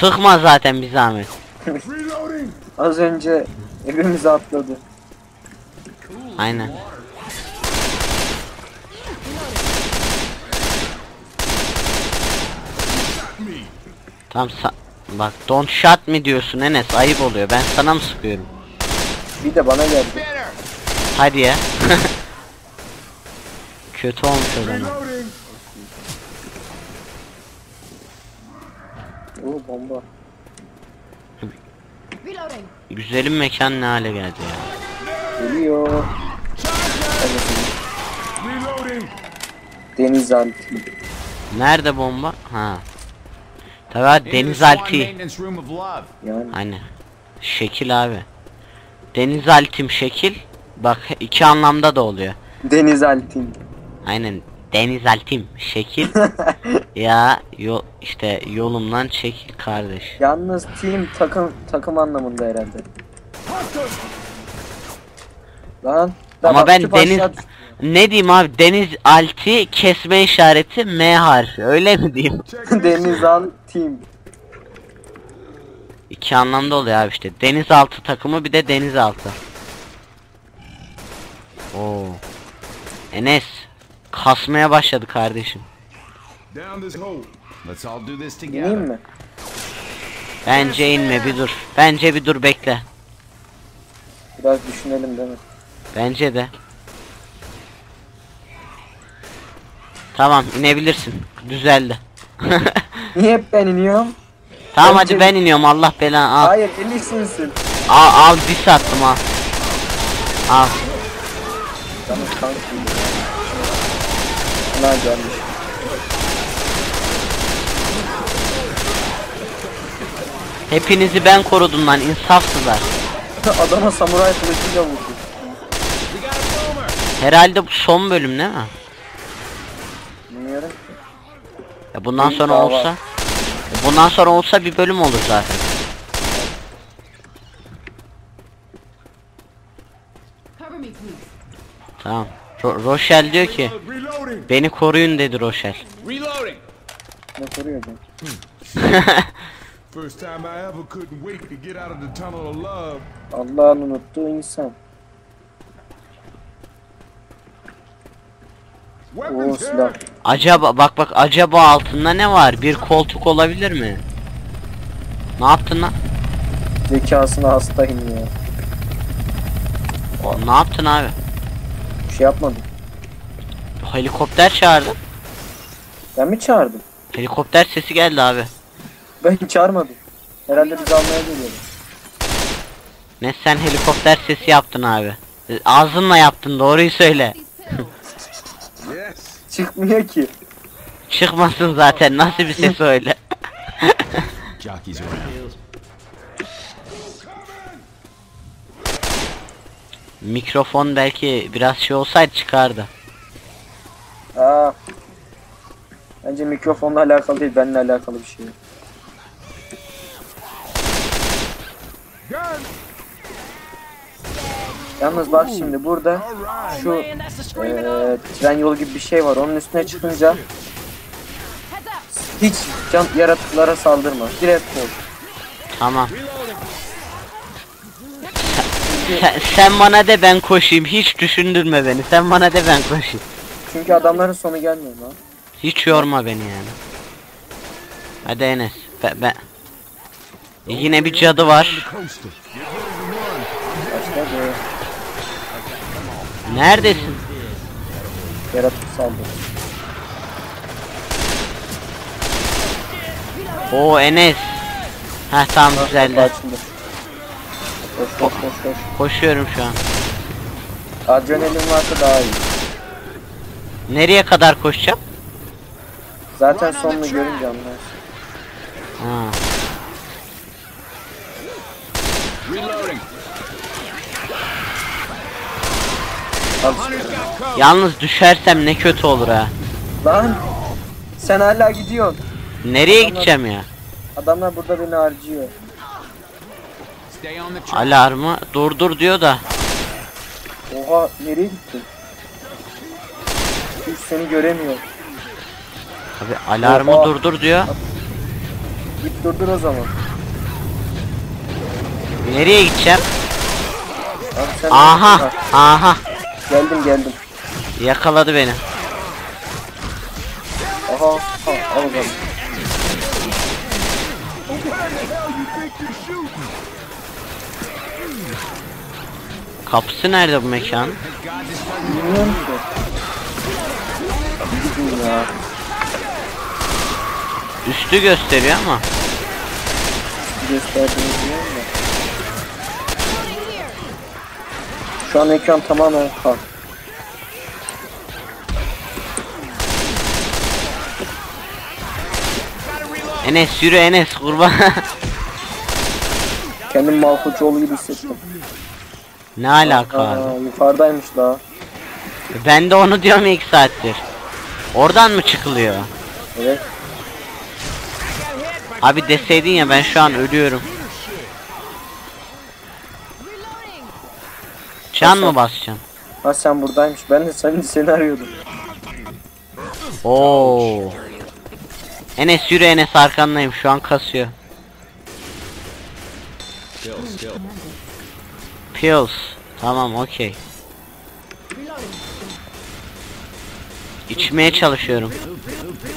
Sıkma zaten bir zahmet. Az önce evimize atladı. Aynen. Tam sa- bak don't shot me diyorsun Enes ayıp oluyor. Ben sana mı sıkıyorum? Bir de bana geldi. Hadi ya. Kötü olmuş o zaman. Oo bomba. Güzelim mekan ne hale geldi ya. Geliyor. Denizaltı. Nerede bomba? Ha. Tabii denizaltı. Yani Aynen. Şekil abi. Denizaltım şekil. Bak iki anlamda da oluyor. denizaltın. Aynen. Denizaltım şekil. ya yol işte yolumdan çekil kardeş. Yalnız team takım takım anlamında herhalde. Lan. Ama bak, ben deniz aşağı ne diyeyim abi deniz alti kesme işareti M harfi öyle mi diyeyim? Denizaltım. İki anlamda oluyor abi işte. Denizaltı takımı bir de denizaltı. Oo. Enes kasmaya başladı kardeşim. İneyim mi? Bence inme bir dur. Bence bir dur bekle. Biraz düşünelim değil mi? Bence de. Tamam inebilirsin. Düzeldi. Niye hep ben iniyorum? tamam Bence- hadi ben iniyorum Allah belanı al. Hayır elisinsin. Al al dis attım al. Al. Tamam kanka. Lan gelmiş. Hepinizi ben korudum lan insafsızlar. Adama samuray kılıcıyla vurdu. Herhalde bu son bölüm değil mi? Bilmiyorum ki. Ya bundan sonra daha olsa. Ya bundan sonra olsa bir bölüm olur zaten. Tamam. Ro Rochelle diyor ki. Beni koruyun dedi Rochelle. Reloading. Ne koruyordu? First time I ever couldn't wait to get out of the tunnel of love. Allah'ın unuttuğu insan. Oo silah. Acaba bak bak acaba altında ne var? Bir koltuk olabilir mi? Ne yaptın lan? Zekasına hastayım ya. O, ne yaptın abi? Bir şey yapmadım. Helikopter çağırdı. Ben mi çağırdım? Helikopter sesi geldi abi. Ben çağırmadım. Herhalde bizi almaya geliyordu. Ne sen helikopter sesi yaptın abi. E, Ağzınla yaptın doğruyu söyle. Yes. Çıkmıyor ki. Çıkmasın zaten nasıl bir ses öyle. Jockeys around. Mikrofon belki biraz şey olsaydı çıkardı. Aa. Bence mikrofonla alakalı değil, benimle alakalı bir şey. Yalnız bak şimdi burada şu eee tren yolu gibi bir şey var. Onun üstüne çıkınca hiç can yaratıklara saldırma. Direkt kol. Tamam. Sen, sen bana de ben koşayım. Hiç düşündürme beni. Sen bana de ben koşayım. Çünkü adamların sonu gelmiyor lan. Hiç yorma beni yani. Hadi Enes. Ben, ben... Yine bir cadı var. Başladı. Neredesin? Yaratık saldırı. O Enes. Heh tamam güzeldi. Koş koş koş koş. Koşuyorum şu an. Adrenalin varsa daha iyi. Nereye kadar koşacağım? Zaten sonunu görünce anlarsın. Ha. Al. Yalnız düşersem ne kötü olur ha. Lan! Sen hala gidiyorsun. Nereye gideceğim ya? Adamlar burada beni harcıyor. Alarmı durdur diyor da. Oha nereye gittin? Seni göremiyor. Abi alarmı Oha. durdur diyor. Git durdur o zaman. Nereye gideceğim? Abi sen Aha, Ha, aha. Geldim geldim. Yakaladı beni. Aha, aha al zaman. Kapısı nerede bu mekan? Bilmiyorum ki. Ya. Üstü gösteriyor ama. Şu an ekran tamamen kar. Enes yürü Enes kurban. Kendim Malkoçoğlu gibi hissettim. ne alaka abi? Aa, yukarıdaymış daha. Ben de onu diyorum iki saattir. Oradan mı çıkılıyor? Evet. Abi deseydin ya ben şu an ölüyorum. Can mı basacaksın? Ha sen buradaymış. Ben de seni, seni arıyordum. Oo. Enes yürü Enes arkandayım şu an kasıyor. Still, still. Pills. Tamam okey. İçmeye çalışıyorum.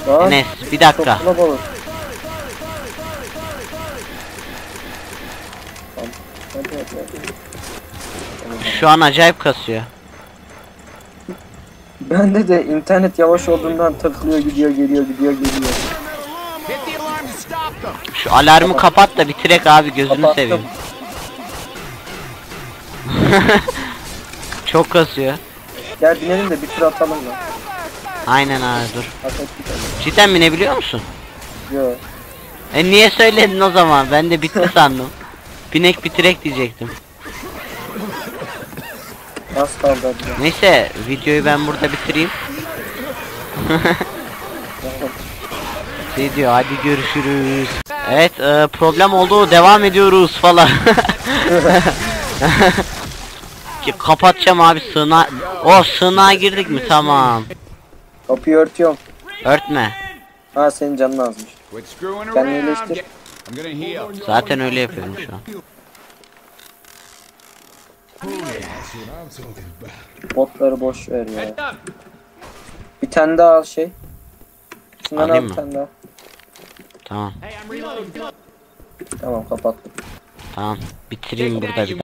Lan Enes bir dakika. çok kalabalık. Şu an acayip kasıyor. Bende de internet yavaş olduğundan takılıyor gidiyor geliyor gidiyor geliyor. Şu alarmı kapat da bitirek abi gözünü Kapattım. seveyim. Çok kasıyor. Gel binelim de bir tur atalım da. Aynen abi dur. Cidden binebiliyor musun? Yo. E niye söyledin o zaman? Ben de bitti sandım. Binek bitirek diyecektim. Az kaldı. Neyse videoyu ben burada bitireyim. Şey diyor hadi görüşürüz. Evet e, problem oldu devam ediyoruz falan. Kapatacağım abi sığına. O sığınağa girdik mi tamam. Kapıyı örtüyorum. Örtme. Ha senin canın azmış. Kendini iyileştir. Zaten öyle yapıyorum şu an. Botları boş ver ya. Bir tane daha al şey. Şundan al Alayım bir mı? tane daha. Tamam Tamam kapattım. tamam. Bitireyim burada bir